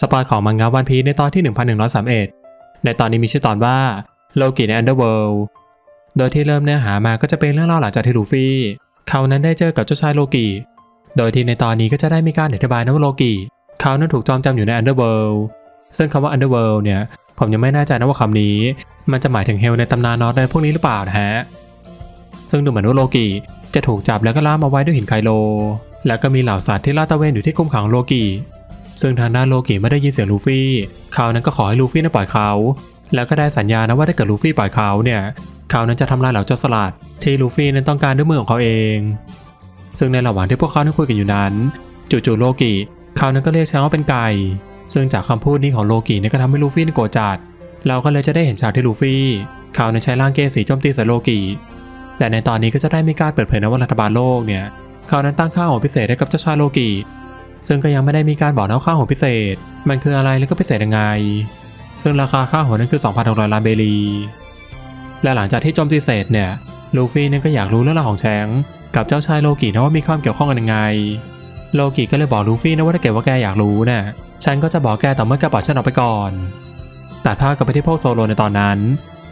สปอยของมังงะวันพีในตอนที่ 1131 ในตอนนี้มีชื่อตอนว่าโลกิใน Underworld โดยที่เริ่มเนื้อหามาก็จะเป็นเรื่องเล่าหลังจากที่ลูฟี่ เขานั้นได้เจอกับเจ้าชายโลกิ โดยที่ในตอนนี้ก็จะได้มีการอธิบายนะว่าโลกิ เขานั้นถูกจองจำอยู่ใน Underworld ซึ่งคำว่า Underworld เนี่ย ผมยังไม่แน่ใจนะว่าคำนี้ มันจะหมายถึงเฮลในตำนานนอตในพวกนี้หรือเปล่านะฮะ ซึ่งดูเหมือนว่าโลกิจะถูกจับแล้วก็ล่ามเอาไว้ด้วยหินไคโล แล้วก็มีเหล่าสัตว์ที่ลาตะเวนอยู่ที่คุมขังโลกิ ซึ่งทางด้านโลกิไม่ได้ยินเสียงลูฟี่เขานั้นก็ขอให้ลูฟี่นั้นปล่อยเขา แล้วก็ได้สัญญานะว่าถ้าเกิดลูฟี่ปล่อยเขาเนี่ยเขานั้นจะทำลายเหล่าโจรสลัดที่ลูฟี่นั้นต้องการด้วยมือของเขาเอง ซึ่งในระหว่างที่พวกเขานั้นคุยกันอยู่นั้น จู่ๆโลกิเขานั้นก็เรียกช้างว่าเป็นไก่ ซึ่งจากคำพูดนี้ของโลกินี่ยก็ทำให้ลูฟี่นั้นโกรธจัด เราก็เลยจะได้เห็นฉากที่ลูฟี่เขานั้นใช้ร่างเกสีโจมตีใส่โลกิและในตอนนี้ก็จะได้มีการเปิดเผยนะว่ารัฐบาลโลกเนี่ยเขานั้นตั้งค่าหัวพิเศษให้กับเจ้าชายโลกิ ซึ่งก็ยังไม่ได้มีการบอกนะว่าค่าหัวพิเศษ มันคืออะไรและก็พิเศษยังไง ซึ่งราคาค่าหัวนั้นคือ 2,600 ล้านเบลี และหลังจากที่โจมตีเสร็จเนี่ย ลูฟี่นี่ยก็อยากรู้เรื่องราวของแชงกับเจ้าชายโลกินะว่ามีความเกี่ยวข้องกันยังไง โลกิก็เลยบอกลูฟี่นะว่าถ้าเกิดว่าแกอยากรู้เนี่ย ฉันก็จะบอกแกต่อเมื่อแกปล่อยฉันออกไปก่อนแต่ภาพกลับไปที่พวกโซโลในตอนนั้น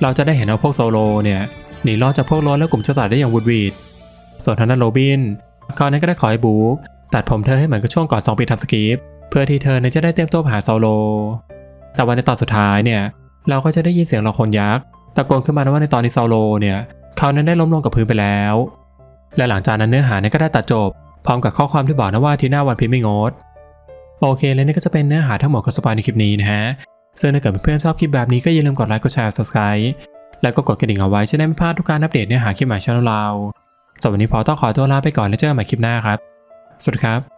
เราจะได้เห็นว่าพวกโซโลเนี่ยหนีรอดจากพวกโรสและกลุ่มเจ้าสายได้อย่างวุดวีดส่วนทางด้านโรบินเขานั้นก็ได้ขอให้บุ๊ก ตัดผมเธอให้เหมือนกับช่วงก่อนสองปีทำสคริปเพื่อที่เธอจะได้เตรียมตัวหาโซโล แต่วันในตอนสุดท้ายเนี่ยเราก็จะได้ยินเสียงละครยักษ์ตะโกนขึ้นมาว่าในตอนนี้โซโลเนี่ยเขานั้นได้ล้มลงกับพื้นไปแล้ว และหลังจากนั้นเนื้อหาเนี่ยก็ได้ตัดจบ พร้อมกับข้อความที่บอกนะว่าทีหน้าวันพีไม่งดโอเคและนี่ก็จะเป็นเนื้อหาทั้งหมดของสปายในคลิปนี้นะฮะซึ่งถ้าเกิดเพื่อนชอบคลิปแบบนี้ก็อย่าลืมกดไลค์กดแชร์ subscribe แล้วก็กดกระดิ่งเอาไว้จะได้ไม่พลาดทุกการอัปเดตเนื้อหาคลิปใหม่ช่องเราสำหรับวันนี้พอต้องขอตัวลาไปก่อนแล้วเจอกันใหม่คลิปหน้าครับ สวัสดีครับ